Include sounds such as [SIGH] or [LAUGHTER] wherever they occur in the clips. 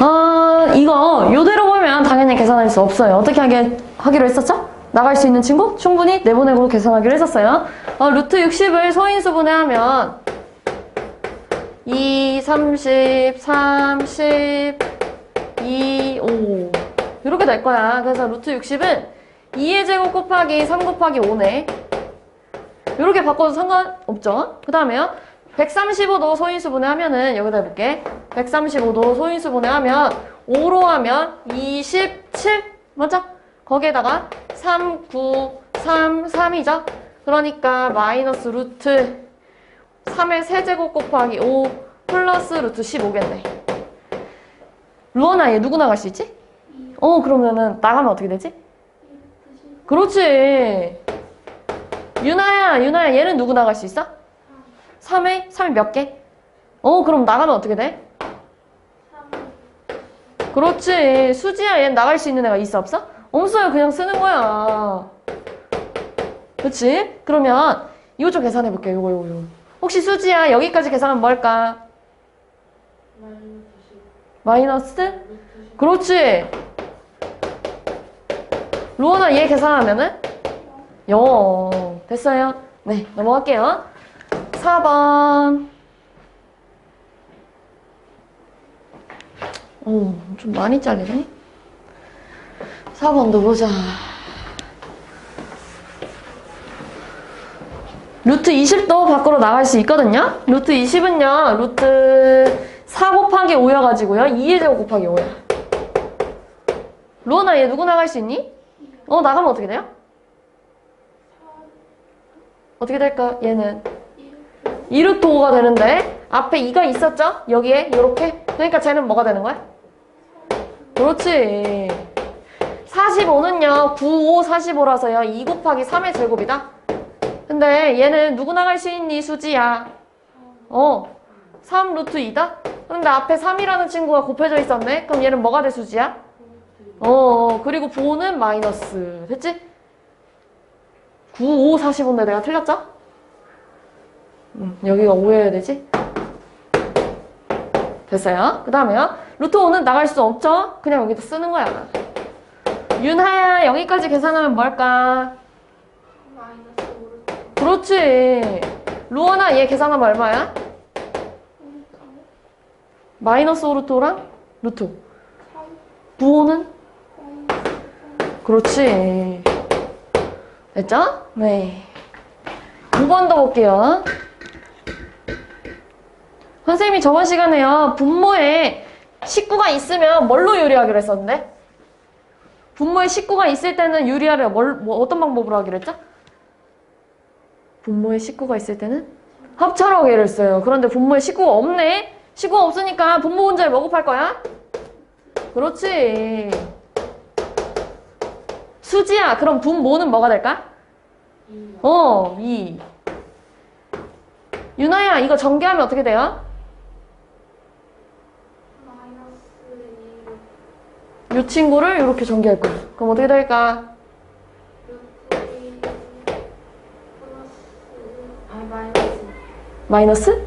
어, 이거 요대로 보면 당연히 계산할 수 없어요. 어떻게 하게, 하기로 했었죠? 나갈 수 있는 친구 충분히 내보내고 계산하기로 했었어요. 어, 루트 60을 소인수 분해 하면 2, 30, 30, 2, 5 이렇게 될 거야. 그래서 루트 60은 2의 제곱 곱하기 3 곱하기 5네. 이렇게 바꿔도 상관없죠. 그 다음에요. 135도 소인수 분해 하면은 여기다 해볼게. 135도 소인수 분해 하면 5로 하면 27 맞죠? 거기에다가 3, 9, 3, 3이죠? 그러니까 마이너스 루트 3의 세제곱 곱하기 5 플러스 루트 15겠네. 루어나 얘 누구 나갈 수 있지? 어 그러면은 나가면 어떻게 되지? 그렇지. 유나야, 유나야, 얘는 누구 나갈 수 있어? 3회? 3회 몇 개? 어, 그럼 나가면 어떻게 돼? 그렇지. 수지야, 얘는 나갈 수 있는 애가 있어, 없어? 없어요. 그냥 쓰는 거야. 그치? 그러면 이거 좀 계산해 볼게. 요거, 요거, 요거. 혹시 수지야, 여기까지 계산하면 뭘까? 마이너스? 그렇지. 루어나 얘 계산하면은? 0. 됐어요? 네, 넘어갈게요. 4번. 오, 좀 많이 잘리네. 4번도 보자. 루트 20도 밖으로 나갈 수 있거든요? 루트 20은요, 루트 4 곱하기 5여가지고요. 2의 제곱 곱하기 5야. 루어나 얘 누구 나갈 수 있니? 어, 나가면 어떻게 돼요? 어떻게 될까? 얘는 2루트 5가 되는데 앞에 2가 있었죠? 여기에 이렇게 그러니까 쟤는 뭐가 되는 거야? 그렇지 45는요 9, 5, 45라서요 2 곱하기 3의 제곱이다 근데 얘는 누구 나 갈 수 있니 수지야 어 3 루트 2다? 근데 앞에 3이라는 친구가 곱해져 있었네 그럼 얘는 뭐가 돼 수지야? 어 그리고 5는 마이너스 됐지? 9, 5, 45인데 내가 틀렸죠? 음, 여기가 5여야 되지? 됐어요. 그 다음에요. 루트 5는 나갈 수 없죠? 그냥 여기다 쓰는 거야. 윤하야, 여기까지 계산하면 뭘까? 그렇지. 루어나 얘 계산하면 얼마야? 마이너스 5 루트 5랑 루트 5. 부호는? 그렇지. 됐죠? 네. 2번 더 볼게요. 선생님이 저번 시간에요. 분모에 식구가 있으면 뭘로 유리하기로 했었는데? 분모에 식구가 있을 때는 유리하려 뭘, 뭐 어떤 방법으로 하기로 했죠? 분모에 식구가 있을 때는 합차로 하기로 했어요. 그런데 분모에 식구가 없네? 식구가 없으니까 분모 분자를 뭐 곱할 거야? 그렇지. 수지야, 그럼 분모는 뭐가 될까? 어, 2. 유나야, 이거 전개하면 어떻게 돼요? 이 친구를 이렇게 전개할 거야. 그럼 어떻게 될까? 마이너스?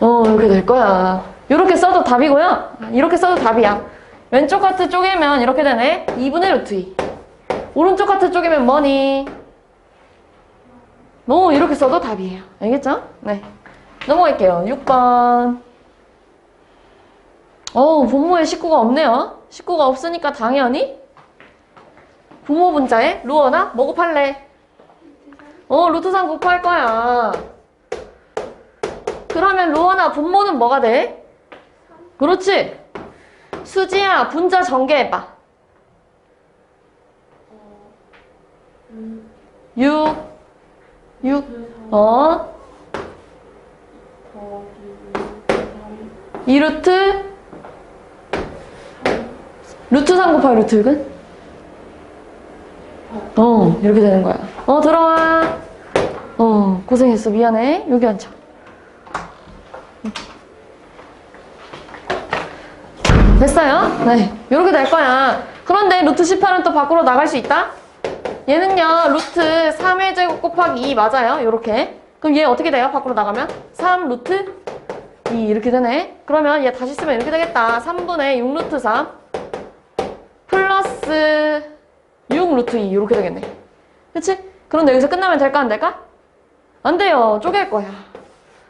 어, 이렇게 될 거야. 이렇게 써도 답이고요. 이렇게 써도 답이야. 왼쪽 카트 쪼개면 이렇게 되네. 2분의 루트 2. 오른쪽 카트 쪼개면 뭐니? 뭐 이렇게 써도 답이에요. 알겠죠? 네. 넘어갈게요. 6번. 어우, 분모에 식구가 없네요. 식구가 없으니까 당연히 부모 분자에 루어나 뭐 곱할래? 어, 루트 3 곱할 거야. 그러면 루어나 분모는 뭐가 돼? 그렇지. 수지야, 분자 전개해봐. 6, 6, 어? 2루트 루트 3 곱하기 루트 6은? 어, 이렇게 되는 거야. 어, 들어와. 어, 고생했어. 미안해. 여기 앉아. 됐어요? 네. 이렇게 될 거야. 그런데 루트 18은 또 밖으로 나갈 수 있다? 얘는요, 루트 3의 제곱 곱하기 2 맞아요? 이렇게. 그럼 얘 어떻게 돼요? 밖으로 나가면? 3 루트 2 이렇게 되네. 그러면 얘 다시 쓰면 이렇게 되겠다. 3분의 6 루트 3 플러스 6 루트 2 이렇게 되겠네. 그치? 그런데 여기서 끝나면 될까 안 될까? 안 돼요. 쪼갤 거야.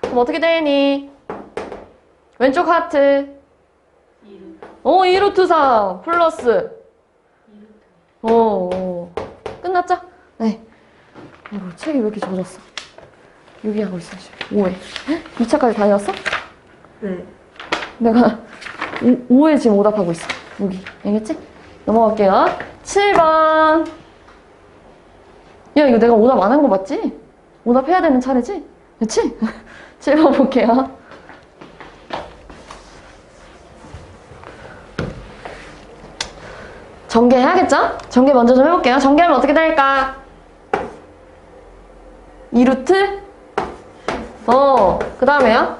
그럼 어떻게 되니? 왼쪽 하트. 어, 2 루트 3 플러스. 어, 어. 끝났죠? 네. 아이고, 책이 왜 이렇게 젖었어? 6위 하고 있어, 지금. 5회. 2차까지 다녔어? 네. 내가 5, 회 지금 오답하고 있어. 여기. 알겠지? 넘어갈게요. 7번. 야, 이거 내가 오답 안 한 거 맞지? 오답 해야 되는 차례지? 그치? [LAUGHS] 7번 볼게요. 전개 해야겠죠? 전개 먼저 좀 해볼게요. 전개하면 어떻게 될까? 2루트? 어, 그 다음에요?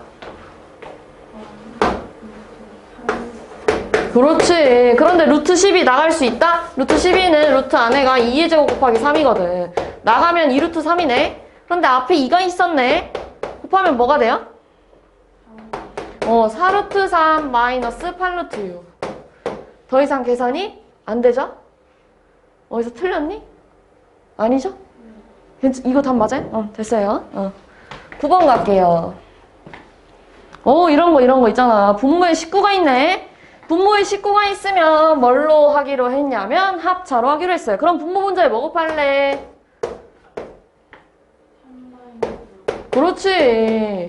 그렇지. 그런데 루트 10이 나갈 수 있다? 루트 12는 루트 안에가 2의 제곱 곱하기 3이거든. 나가면 2루트 3이네. 그런데 앞에 2가 있었네. 곱하면 뭐가 돼요? 어, 4루트 3 마이너스 8루트 6. 더 이상 계산이 안 되죠? 어디서 틀렸니? 아니죠? 괜찮, 이거 답 맞아요? 어, 됐어요. 어. 9번 갈게요. 오, 이런 거, 이런 거 있잖아. 분모에 19가 있네. 분모에 19가 있으면 뭘로 하기로 했냐면 합차로 하기로 했어요. 그럼 분모 문제에 뭐 곱할래? 그렇지.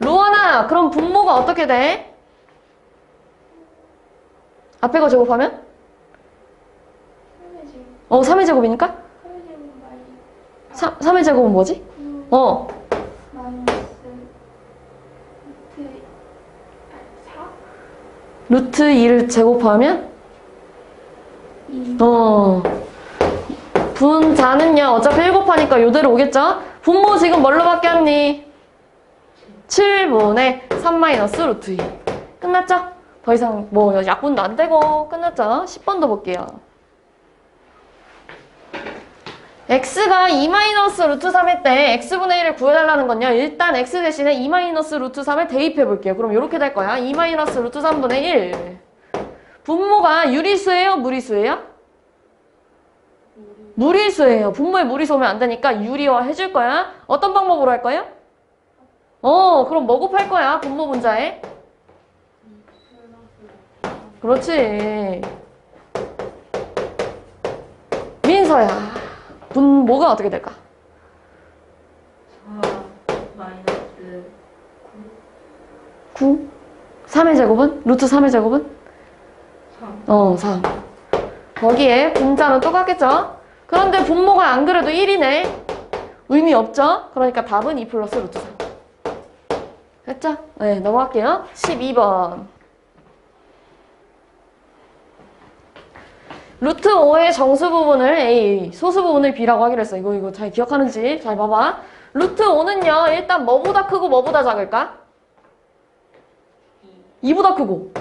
루아나, 그럼 분모가 어떻게 돼? 앞에 거 제곱하면? 어, 3의 제곱이니까? 3, 3의 제곱은 뭐지? 어, 루트 2를 제곱하면? 어. 분자는요, 어차피 1 곱하니까 요대로 오겠죠? 분모 지금 뭘로 바뀌었니? 7분의 3 마이너스 루트 2. 끝났죠? 더 이상 뭐 약분도 안 되고 끝났죠? 10번도 볼게요. X가 2 마이너스 루트 3일 때 x분의 1을 구해달라는 건요. 일단 x 대신에 2 마이너스 루트 3을 대입해 볼게요. 그럼 이렇게 될 거야. 2 마이너스 루트 3분의 1. 분모가 유리수예요? 무리수예요? 무리수예요. 분모에 무리수 오면 안 되니까 유리화 해줄 거야. 어떤 방법으로 할 거예요? 어, 그럼 뭐 곱할 거야? 분모 분자에? 그렇지. 민서야. 분모가 어떻게 될까? 4 마이너스 9. 3의 제곱은? 루트 3의 제곱은? 3. 어, 3. 거기에 분자는 똑같겠죠? 그런데 분모가 안 그래도 1이네. 의미 없죠? 그러니까 답은 2 플러스 루트 3. 됐죠? 네, 넘어갈게요. 12번. 루트 5의 정수 부분을 A, 소수 부분을 B라고 하기로 했어. 이거, 이거 잘 기억하는지 잘 봐봐. 루트 5는요, 일단 뭐보다 크고 뭐보다 작을까? 2보다 크고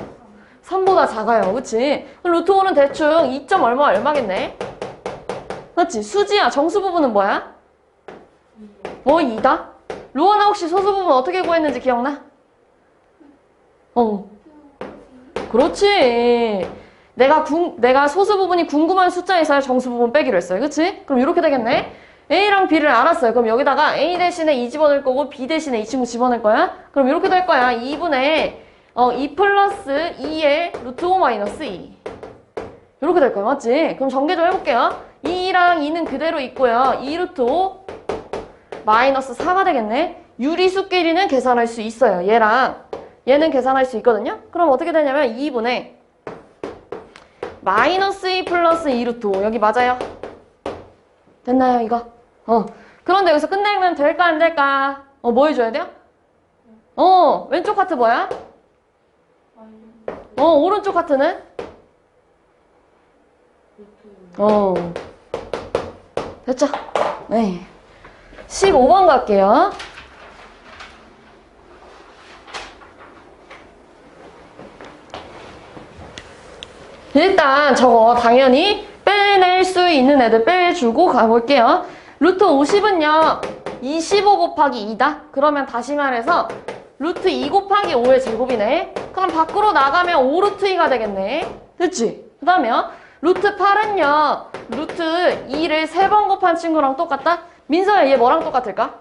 3보다 작아요. 그치? 루트 5는 대충 2. 점 얼마 얼마겠네? 그렇지? 수지야, 정수 부분은 뭐야? 뭐 2다? 루아나 혹시 소수 부분 어떻게 구했는지 기억나? 어. 그렇지. 내가 궁, 내가 소수 부분이 궁금한 숫자에서 정수 부분 빼기로 했어요. 그치? 그럼 이렇게 되겠네? A랑 B를 알았어요. 그럼 여기다가 A 대신에 2 집어넣을 거고 B 대신에 이 친구 집어넣을 거야? 그럼 이렇게 될 거야. 2분의 어, 2 플러스 2의 루트 5 마이너스 2. 이렇게 될 거야. 맞지? 그럼 전개 좀 해볼게요. 2랑 2는 그대로 있고요. 2 루트 5 마이너스 4가 되겠네. 유리수끼리는 계산할 수 있어요. 얘랑 얘는 계산할 수 있거든요. 그럼 어떻게 되냐면 2분의 마이너스 2 플러스 2 루트 5 여기 맞아요? 됐나요 이거? 어 그런데 여기서 끝내면 될까 안 될까? 어 뭐 해줘야 돼요? 어 왼쪽 하트 뭐야? 어 오른쪽 하트는? 어 됐죠? 네 15번 갈게요 일단 저거 당연히 빼낼 수 있는 애들 빼주고 가볼게요. 루트 50은요. 25 곱하기 2다? 그러면 다시 말해서 루트 2 곱하기 5의 제곱이네. 그럼 밖으로 나가면 5 루트 2가 되겠네. 됐지? 그 다음에요. 루트 8은요. 루트 2를 3번 곱한 친구랑 똑같다? 민서야 얘 뭐랑 똑같을까?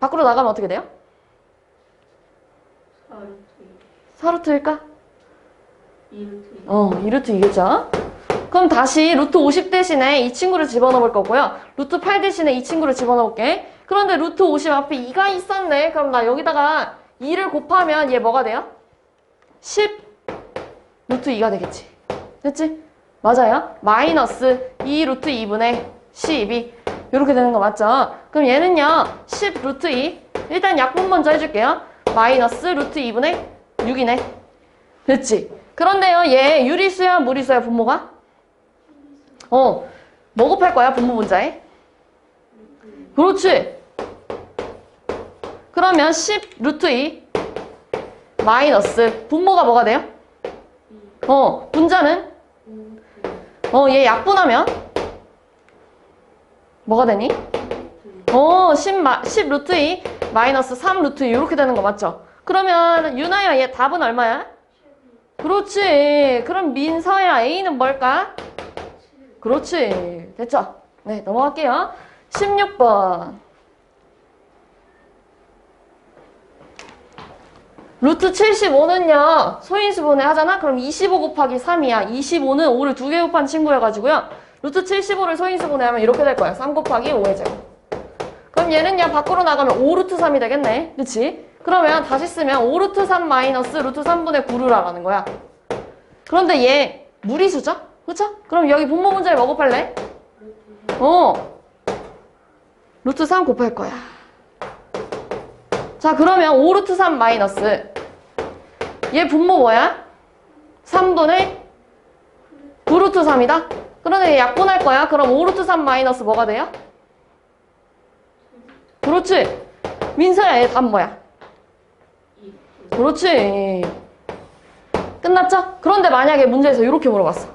밖으로 나가면 어떻게 돼요? 4루트 4루트일까? 2, 2루트 2. 어, 2루트 2겠죠? 그럼 다시 루트 50 대신에 이 친구를 집어넣을 거고요. 루트 8 대신에 이 친구를 집어넣을게. 그런데 루트 50 앞에 2가 있었네. 그럼 나 여기다가 2를 곱하면 얘 뭐가 돼요? 10 루트 2가 되겠지. 됐지? 맞아요. 마이너스 2 루트 2분의 12 이렇게 되는 거 맞죠? 그럼 얘는요. 10 루트 2 일단 약분 먼저 해줄게요. 마이너스 루트 2분의 6이네. 됐지? 그런데요, 얘 유리수야, 무리수야, 분모가? 어, 뭐 곱할 거야, 분모 분자에? 그렇지. 그러면 10 루트 2 마이너스 분모가 뭐가 돼요? 어, 분자는? 어, 얘 약분하면? 뭐가 되니? 어, 10, 마, 10 루트 2 마이너스 3 루트 2 이렇게 되는 거 맞죠? 그러면 유나야 얘 답은 얼마야? 그렇지. 그럼 민서야 A는 뭘까? 그렇지. 됐죠? 네, 넘어갈게요. 16번. 루트 75는요, 소인수분해 하잖아? 그럼 25 곱하기 3이야. 25는 5를 두 개 곱한 친구여가지고요. 루트 75를 소인수분해 하면 이렇게 될 거야. 3 곱하기 5의 제곱. 그럼 얘는요, 밖으로 나가면 5 루트 3이 되겠네. 그치? 그러면 다시 쓰면 5 루트 3 마이너스 루트 3분의 9루라라는 거야. 그런데 얘 무리수죠? 그쵸? 그럼 여기 분모 문제를 뭐 곱할래? 어. 루트 3 곱할 거야. 자, 그러면 5 루트 3 마이너스. 얘 분모 뭐야? 3분의 9 루트 3이다? 그런데 얘 약분할 거야. 그럼 5 루트 3 마이너스 뭐가 돼요? 그렇지. 민서야, 얘 답 뭐야? 2. 그렇지. 끝났죠? 그런데 만약에 문제에서 이렇게 물어봤어.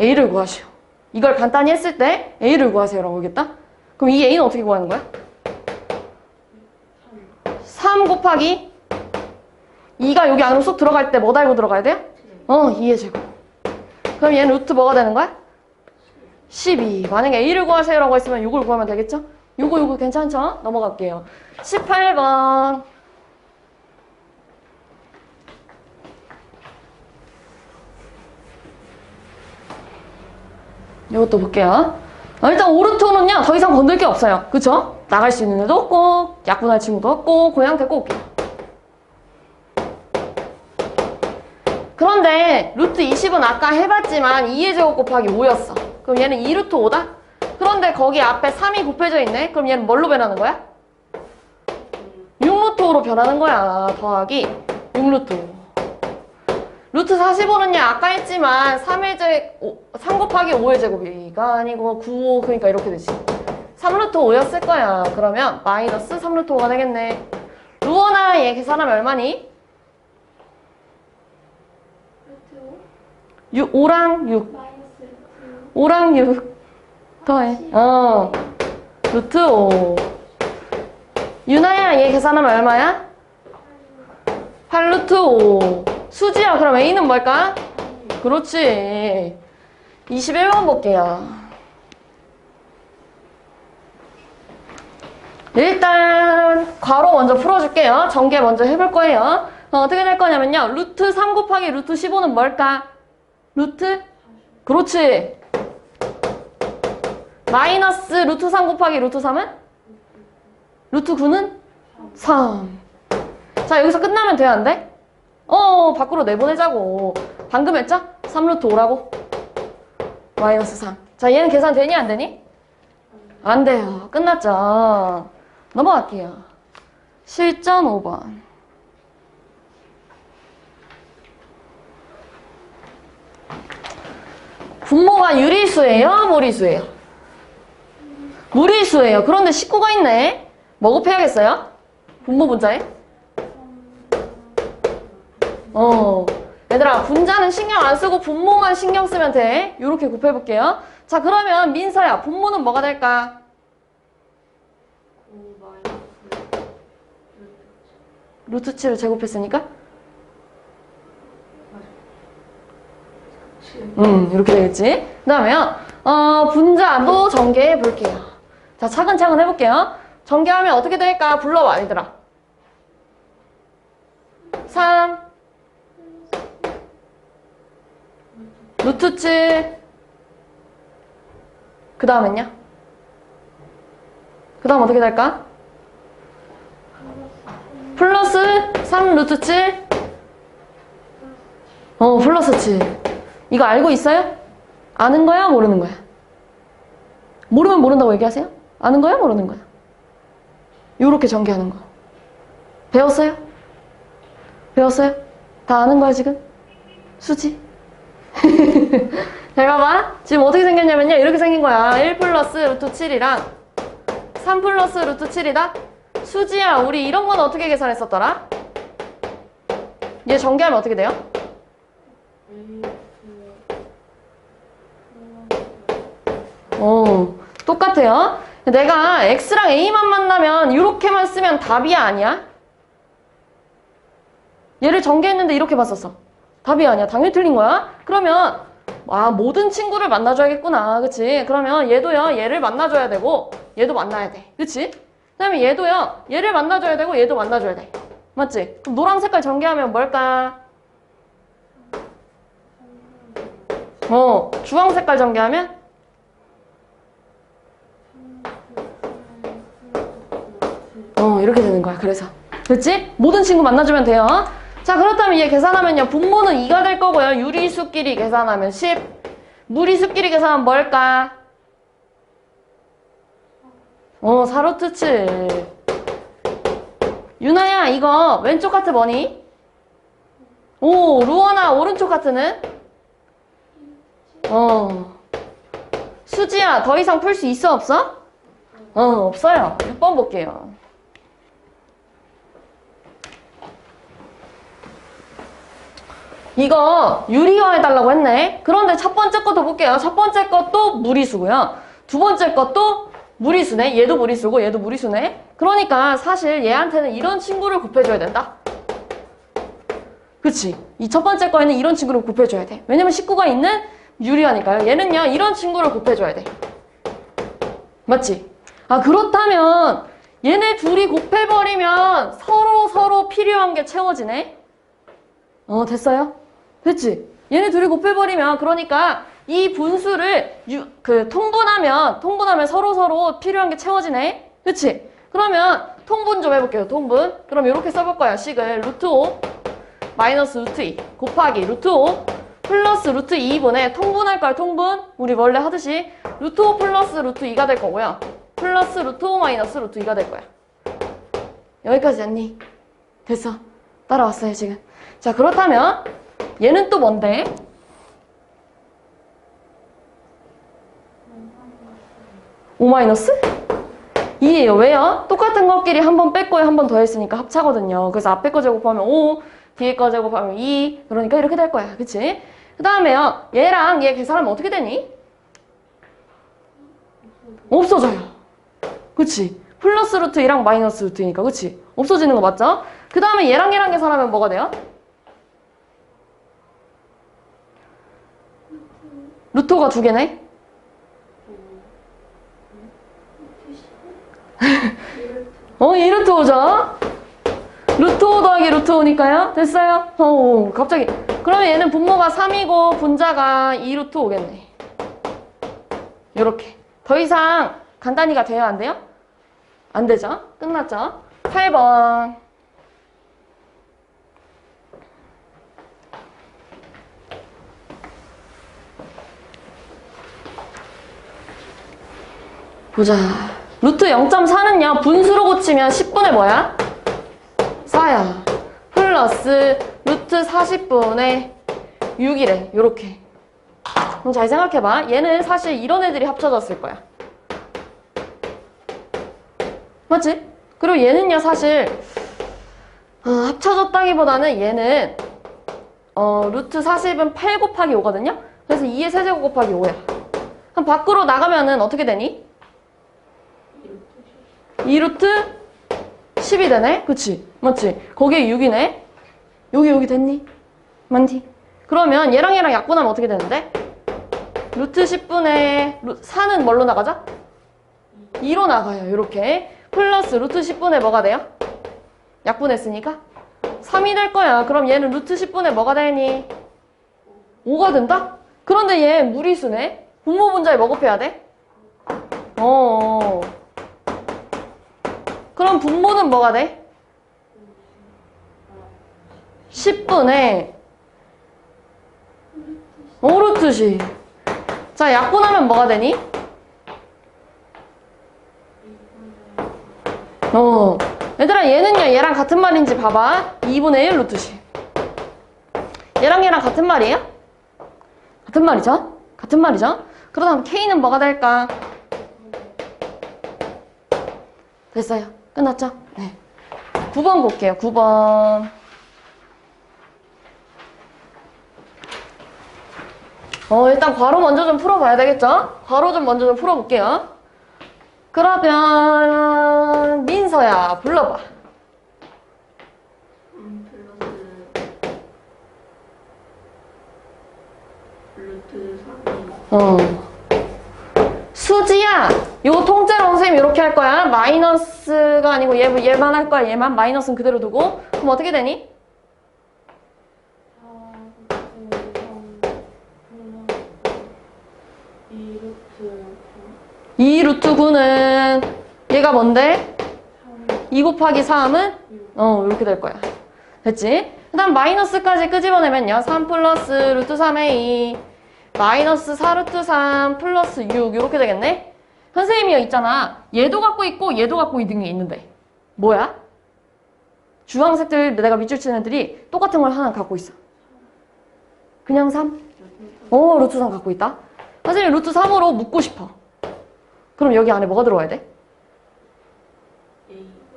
A를 구하시오. 이걸 간단히 했을 때 A를 구하세요 라고 하겠다? 그럼 이 A는 어떻게 구하는 거야? 3 곱하기 2가 여기 안으로 쏙 들어갈 때 뭐 달고 들어가야 돼요? 어, 2의 제곱. 그럼 얘는 루트 뭐가 되는 거야? 12. 만약에 A를 구하세요 라고 했으면 이걸 구하면 되겠죠? 요거 요거 괜찮죠? 넘어갈게요. 18번. 이것도 볼게요. 어, 일단 오르토는요 더 이상 건들 게 없어요. 그쵸? 나갈 수 있는 애도 없고 약분할 친구도 없고 데리고 올게요. 그런데 루트 20은 아까 해봤지만 2의 제곱 곱하기 5였어. 그럼 얘는 2루트 5다? 그런데 거기 앞에 3이 곱해져 있네? 그럼 얘는 뭘로 변하는 거야? 6루트 5로 변하는 거야. 더하기 6루트 5. 루트 45는요, 아까 했지만 3의 제, 3 곱하기 5의 제곱이가 아니고 9, 5, 그러니까 이렇게 되지. 3루트 5였을 거야. 그러면 마이너스 3루트 5가 되겠네. 루어나 얘 계산하면 얼마니? 루트 6, 5랑 6. 5 마이너스 5랑 6 더해. 어. 루트 5. 유나야, 얘 계산하면 얼마야? 8루트 5. 수지야, 그럼 A는 뭘까? 그렇지. 21번 볼게요. 일단 괄호 먼저 풀어줄게요. 전개 먼저 해볼 거예요. 어, 어떻게 될 거냐면요. 루트 3 곱하기 루트 15는 뭘까? 루트? 그렇지. 마이너스 루트 3 곱하기 루트 3은? 루트 9는? 3. 자, 여기서 끝나면 돼야 안 돼? 어, 밖으로 내보내자고. 방금 했죠? 3루트 5라고. 마이너스 3. 자, 얘는 계산 되니, 안 되니? 안 돼요. 끝났죠? 넘어갈게요. 실전 5번. 분모가 유리수예요? 무리수예요? 무리수예요. 그런데 식구가 있네. 뭐 곱해야겠어요? 분모 분자에? 어. 얘들아, 분자는 신경 안 쓰고 분모만 신경 쓰면 돼. 이렇게 곱해볼게요. 자, 그러면 민서야, 분모는 뭐가 될까? 5 마이너스 루트 루트 7을 제곱했으니까? 칠. 음, 이렇게 되겠지. 그 다음에요, 어, 분자도 전개해 볼게요. 자, 차근차근 해볼게요. 전개하면 어떻게 될까? 불러봐, 얘들아. 3, 루트 7, 그 다음은요? 그 다음 어떻게 될까? 플러스 3 루트 7, 어, 플러스 7. 이거 알고 있어요? 아는 거야? 모르는 거야? 모르면 모른다고 얘기하세요? 아는 거야? 모르는 거야? 요렇게 전개하는 거. 배웠어요? 배웠어요? 다 아는 거야, 지금? 수지? [LAUGHS] 잘 봐봐. 지금 어떻게 생겼냐면요. 이렇게 생긴 거야. 1 플러스 루트 7이랑 3 플러스 루트 7이다? 수지야, 우리 이런 건 어떻게 계산했었더라? 얘 전개하면 어떻게 돼요? 어, 똑같아요. 내가 x랑 a만 만나면 이렇게만 쓰면 답이 아니야? 얘를 전개했는데 이렇게 봤었어. 답이 아니야. 당연히 틀린 거야. 그러면 아 모든 친구를 만나줘야겠구나. 그치? 그러면 얘도요. 얘를 만나줘야 되고 얘도 만나야 돼. 그치? 그 다음에 얘도요. 얘를 만나줘야 되고 얘도 만나줘야 돼. 맞지? 그럼 노랑 색깔 전개하면 뭘까? 어, 주황 색깔 전개하면 어, 이렇게 되는 거야. 그래서. 됐지? 모든 친구 만나주면 돼요. 자, 그렇다면 얘 계산하면요. 분모는 2가 될 거고요. 유리수끼리 계산하면 10. 무리수끼리 계산하면 뭘까? 어, 4루트 7. 유나야, 이거 왼쪽 하트 뭐니? 오, 루어나 오른쪽 하트는? 어. 수지야, 더 이상 풀 수 있어, 없어? 어, 없어요. 6번 볼게요. 이거 유리화 해달라고 했네. 그런데 첫 번째 것도 볼게요. 첫 번째 것도 무리수고요. 두 번째 것도 무리수네. 얘도 무리수고 얘도 무리수네. 그러니까 사실 얘한테는 이런 친구를 곱해줘야 된다. 그치? 이 첫 번째 거에는 이런 친구를 곱해줘야 돼. 왜냐면 식구가 있는 유리화니까요. 얘는요, 이런 친구를 곱해줘야 돼. 맞지? 아, 그렇다면 얘네 둘이 곱해버리면 서로 서로 필요한 게 채워지네? 어, 됐어요? 됐지? 얘네 둘이 곱해버리면 그러니까 이 분수를 유, 그 통분하면 통분하면 서로 서로 필요한 게 채워지네? 그치? 그러면 통분 좀 해볼게요. 통분. 그럼 이렇게 써볼 거야. 식을 루트 5 마이너스 루트 2 곱하기 루트 5 플러스 루트 2분의 통분할 거야. 통분. 우리 원래 하듯이 루트 5 플러스 루트 2가 될 거고요. 플러스 루트 5 마이너스 루트 2가 될 거야. 여기까지 됐니? 됐어. 따라왔어요, 지금. 자, 그렇다면 얘는 또 뭔데? 오 마이너스? 2예요. 왜요? 똑같은 것끼리 한 번 뺐고요. 한번 더 했으니까 합차거든요. 그래서 앞에 거 제곱하면 5, 뒤에 거 제곱하면 2. 그러니까 이렇게 될 거야. 그치? 그 다음에요. 얘랑 얘 계산하면 어떻게 되니? 없어져요. 그치? 플러스 루트 2랑 마이너스 루트니까. 그치? 없어지는 거 맞죠? 그 다음에 얘랑 얘랑 계산하면 뭐가 돼요? 루트가 두 개네? 어, 2루트 5죠? 루트 5 더하기 루트 5니까요? 됐어요? 어, 갑자기. 그러면 얘는 분모가 3이고 분자가 2루트 5겠네. 요렇게. 더 이상 간단히가 돼요? 안 돼요? 안 되죠? 끝났죠? 8번. 보자. 루트 0.4는요, 분수로 고치면 10분의 뭐야? 4야. 플러스 루트 40분의 6이래. 요렇게. 그럼 잘 생각해봐. 얘는 사실 이런 애들이 합쳐졌을 거야. 맞지? 그리고 얘는요, 사실, 어, 합쳐졌다기보다는 얘는, 어, 루트 40은 8 곱하기 5거든요? 그래서 2의 세제곱 곱하기 5야. 그럼 밖으로 나가면은 어떻게 되니? 2루트 10이 되네? 그치? 맞지? 거기에 6이네? 여기 여기 됐니? 맞니? 그러면 얘랑 얘랑 약분하면 어떻게 되는데? 루트 10분의 4는 뭘로 나가죠? 2로 나가요 이렇게 플러스 루트 10분의 뭐가 돼요? 약분했으니까 3이 될 거야 그럼 얘는 루트 10분의 뭐가 되니? 5가 된다? 그런데 얘 무리수네? 분모 분자에 뭐 곱해야 돼? 어 그럼 분모는 뭐가 돼? 10분의 5루트씩 자 약분하면 뭐가 되니? 어 얘들아 얘는요 얘랑 같은 말인지 봐봐 2분의 1 루트씩 얘랑 얘랑 같은 말이에요? 같은 말이죠? 같은 말이죠? 그러다면 K는 뭐가 될까? 됐어요 끝났죠? 네 9번 볼게요 9번 어, 일단 괄호 먼저 좀 풀어봐야 되겠죠? 괄호 좀 먼저 좀 풀어볼게요. 그러면, 민서야, 불러봐. 음, 루트 3이 어. 수지야, 이거 통째로 선생님 이렇게 할 거야. 마이너스가 아니고 얘, 얘만 할 거야. 얘만. 마이너스는 그대로 두고. 그럼 어떻게 되니? 2 루트 9는 얘가 뭔데? 2 곱하기 3은? 어, 이렇게 될 거야. 됐지? 그 다음 마이너스까지 끄집어내면요. 3 플러스 루트 3의 2 마이너스 4 루트 3 플러스 6 이렇게 되겠네? 선생님이 있잖아. 얘도 갖고 있고 얘도 갖고 있는 게 있는데 뭐야? 주황색들 내가 밑줄 치는 애들이 똑같은 걸 하나 갖고 있어. 그냥 3? 어, 루트 3 갖고 있다. 선생님 루트 3으로 묶고 싶어. 그럼 여기 안에 뭐가 들어와야 돼?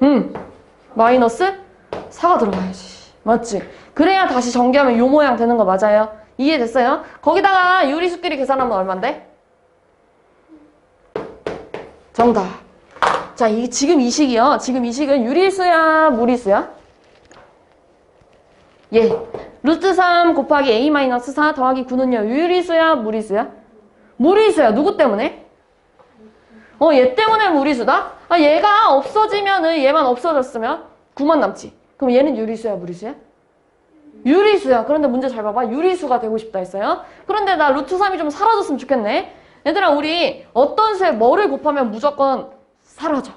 음, 마이너스 4가 들어가야지. 맞지? 그래야 다시 전개하면 요 모양 되는 거 맞아요? 이해됐어요? 거기다가 유리수끼리 계산하면 얼만데? 정답. 자, 이, 지금 이 식이요. 지금 이 식은 유리수야, 무리수야? 예. 루트 3 곱하기 a 마이너스 4 더하기 9는요. 유리수야, 무리수야? 무리수야. 누구 때문에? 어, 얘 때문에 무리수다? 아, 얘가 없어지면은 얘만 없어졌으면 9만 남지. 그럼 얘는 유리수야, 무리수야? 유리수야. 그런데 문제 잘 봐봐. 유리수가 되고 싶다 했어요. 그런데 나 루트 3이 좀 사라졌으면 좋겠네. 얘들아, 우리 어떤 수에 뭐를 곱하면 무조건 사라져.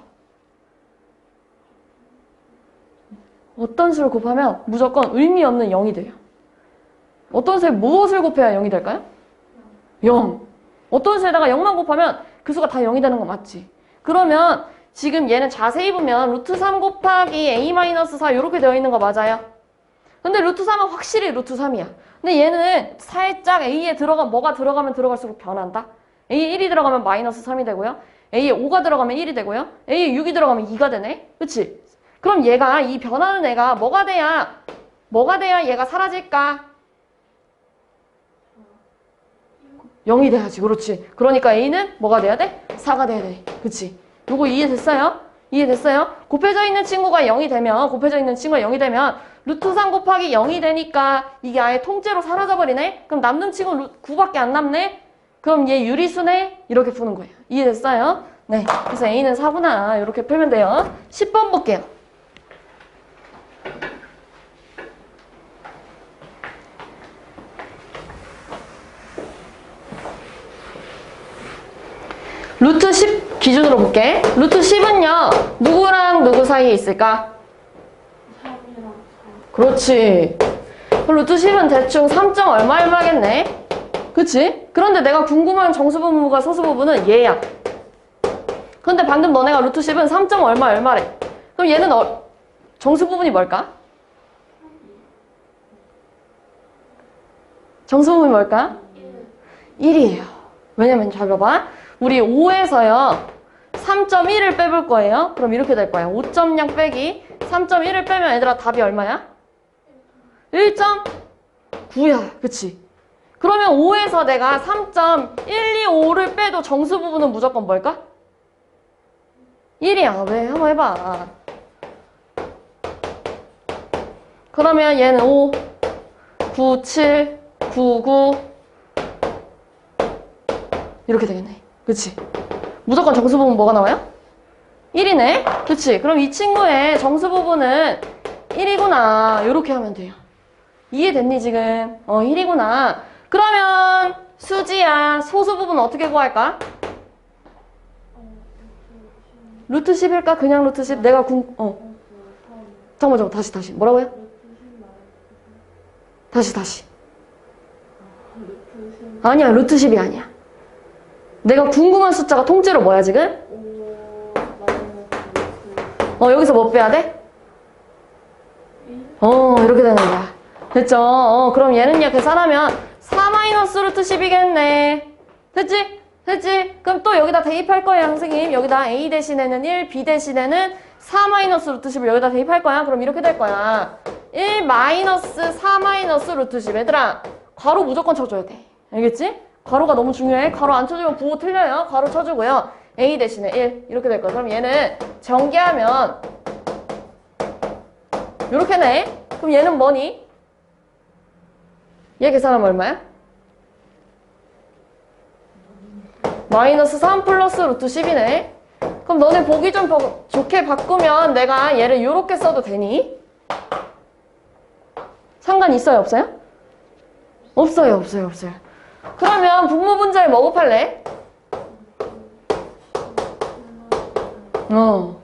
어떤 수를 곱하면 무조건 의미 없는 0이 돼요. 어떤 수에 무엇을 곱해야 0이 될까요? 0. 어떤 수에다가 0만 곱하면 그 수가 다 0이 되는 거 맞지? 그러면 지금 얘는 자세히 보면 루트 3 곱하기 a-4 이렇게 되어 있는 거 맞아요? 근데 루트 3은 확실히 루트 3이야. 근데 얘는 살짝 a에 들어가 뭐가 들어가면 들어갈수록 변한다. A에 1이 들어가면 마이너스 3이 되고요. a에 5가 들어가면 1이 되고요. a에 6이 들어가면 2가 되네. 그치? 그럼 얘가 이 변하는 애가 뭐가 돼야 뭐가 돼야 얘가 사라질까? 0이 돼야지. 그렇지. 그러니까 a는 뭐가 돼야 돼? 4가 돼야 돼. 그치? 요거 이해됐어요? 이해됐어요? 곱해져 있는 친구가 0이 되면 곱해져 있는 친구가 0이 되면 루트 3 곱하기 0이 되니까 이게 아예 통째로 사라져버리네? 그럼 남는 친구 루, 9밖에 안 남네? 그럼 얘 유리수네? 이렇게 푸는 거예요. 이해됐어요? 네. 그래서 a는 4구나. 이렇게 풀면 돼요. 10번 볼게요. 루트 10 기준으로 볼게. 루트 10은요, 누구랑 누구 사이에 있을까? 3이랑 그렇지. 루트 10은 대충 3. 얼마 얼마겠네? 그치? 그런데 내가 궁금한 정수 부분과 소수 부분은 얘야. 근데 방금 너네가 루트 10은 3. 얼마 얼마래. 그럼 얘는 어, 정수 부분이 뭘까? 정수 부분이 뭘까? 1이에요. 왜냐면 잘 봐봐. 우리 5에서요. 3.1을 빼볼 거예요. 그럼 이렇게 될 거야. 5.0 빼기 3.1을 빼면 얘들아 답이 얼마야? 1.9야. 그치? 그러면 5에서 내가 3.125를 빼도 정수 부분은 무조건 뭘까? 1이야. 왜? 한번 해봐. 그러면 얘는 5, 9, 7, 9, 9 이렇게 되겠네. 그치? 무조건 정수 부분 뭐가 나와요? 1이네? 그치? 그럼 이 친구의 정수 부분은 1이구나. 이렇게 하면 돼요. 이해됐니, 지금? 어, 1이구나. 그러면 수지야, 소수 부분 어떻게 구할까? 루트 10일까? 그냥 루트 10? 내가 궁, 어. 잠깐만, 잠깐만. 다시, 다시. 뭐라고요? 다시, 다시. 아니야, 루트 10이 아니야. 내가 궁금한 숫자가 통째로 뭐야, 지금? 어, 여기서 뭐 빼야 돼? 어, 이렇게 되는 거야. 됐죠? 어, 그럼 얘는요, 계산하면 4 마이너스 루트 10이겠네. 됐지? 됐지? 그럼 또 여기다 대입할 거예요, 선생님. 여기다 A 대신에는 1, B 대신에는 4 마이너스 루트 10을 여기다 대입할 거야. 그럼 이렇게 될 거야. 1 마이너스 4 마이너스 루트 10. 얘들아, 괄호 무조건 쳐줘야 돼. 알겠지? 괄호가 너무 중요해. 괄호 안 쳐주면 부호 틀려요. 괄호 쳐주고요. A 대신에 1. 이렇게 될 거야. 그럼 얘는 전개하면 요렇게네. 그럼 얘는 뭐니? 얘 계산하면 얼마야? 마이너스 3 플러스 루트 10이네. 그럼 너네 보기 좀 버- 좋게 바꾸면 내가 얘를 요렇게 써도 되니? 상관 있어요, 없어요? 없어요, 없어요, 없어요. 그러면 분모 분자에 뭐 곱할래? 어.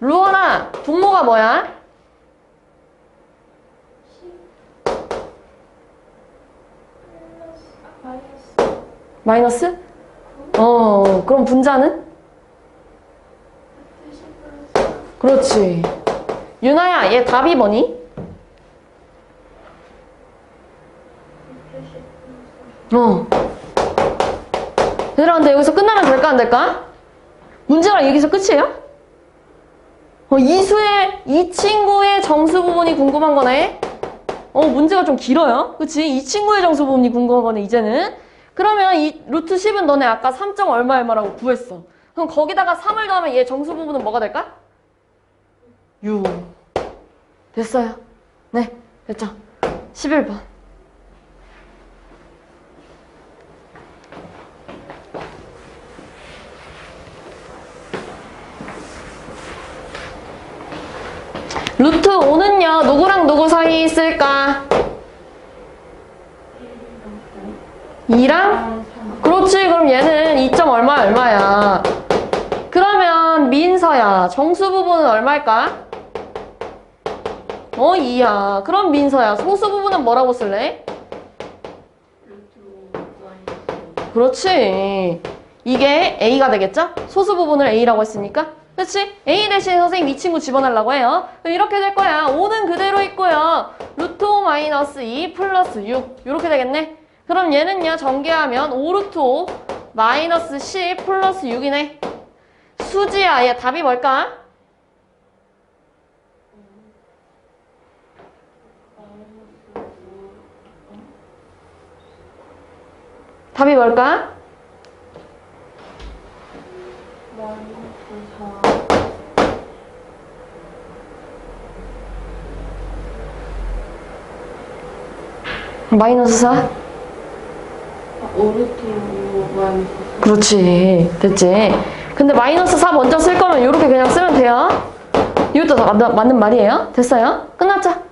루언아, 분모가 뭐야? 마이너스? 어, 그럼 분자는? 그렇지. 유나야, 얘 답이 뭐니? 어. 얘들아, 근데 여기서 끝나면 될까, 안 될까? 문제가 여기서 끝이에요? 어, 이 수의, 이 친구의 정수 부분이 궁금한 거네? 어, 문제가 좀 길어요. 그치? 이 친구의 정수 부분이 궁금한 거네, 이제는. 그러면 이 루트 10은 너네 아까 3점 얼마 얼마라고 구했어. 그럼 거기다가 3을 더하면 얘 정수 부분은 뭐가 될까? 6. 됐어요. 네, 됐죠. 11번. 루트 5는요, 누구랑 누구 사이에 있을까? 2랑? 그렇지, 그럼 얘는 2점 얼마 얼마야? 그러면 민서야, 정수 부분은 얼마일까? 어, 2야. 그럼 민서야, 소수 부분은 뭐라고 쓸래? 그렇지. 이게 A가 되겠죠? 소수 부분을 A라고 했으니까. 그렇지? A 대신 선생님 이 친구 집어넣으려고 해요. 이렇게 될 거야. 5는 그대로 있고요. 루트 5 마이너스 2 플러스 6. 이렇게 되겠네. 그럼 얘는요, 전개하면 5 루트 5 마이너스 10 플러스 6이네. 수지야, 얘 답이 뭘까? 답이 뭘까? 마이너스 4 마이너스 4? 그렇지. 됐지. 근데 마이너스 4 먼저 쓸 거면 이렇게 그냥 쓰면 돼요. 이것도 다 맞- 맞는 말이에요. 됐어요? 끝났죠?